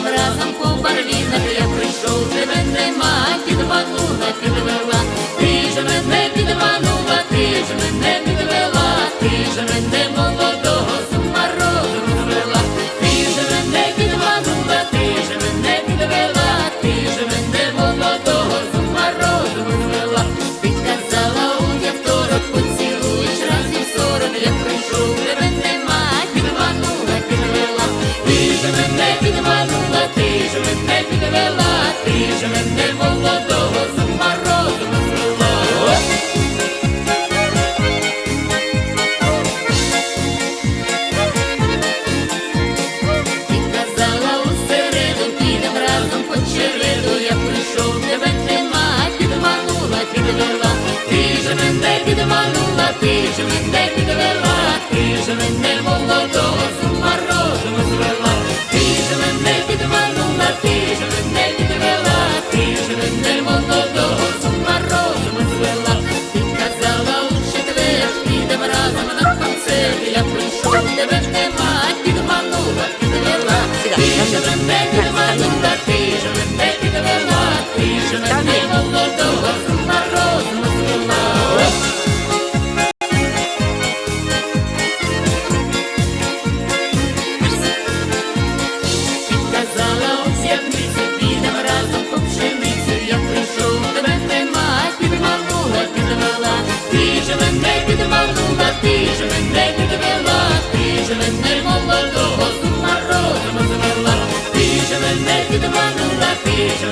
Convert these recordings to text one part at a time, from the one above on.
Будем разом по барвінах, я прийшов, тебе нема, підванула, підвела, ти ж мене підванула, ти ж мене підвела, ти ж мене молодого сумарозу розвела, ти ж мене підванула, ти ж мене підвела, ти ж мене молодого сумарозу розвела, ти казала у вівторок, поцілуєш разів сорок, я прийшов.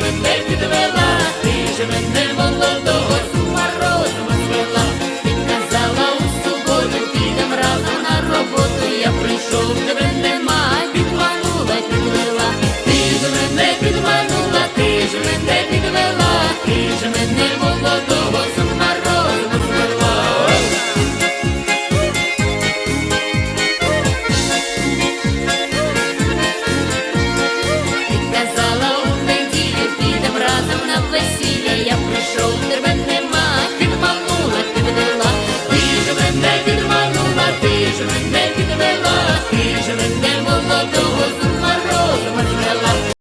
Мене підвела, ти ж мене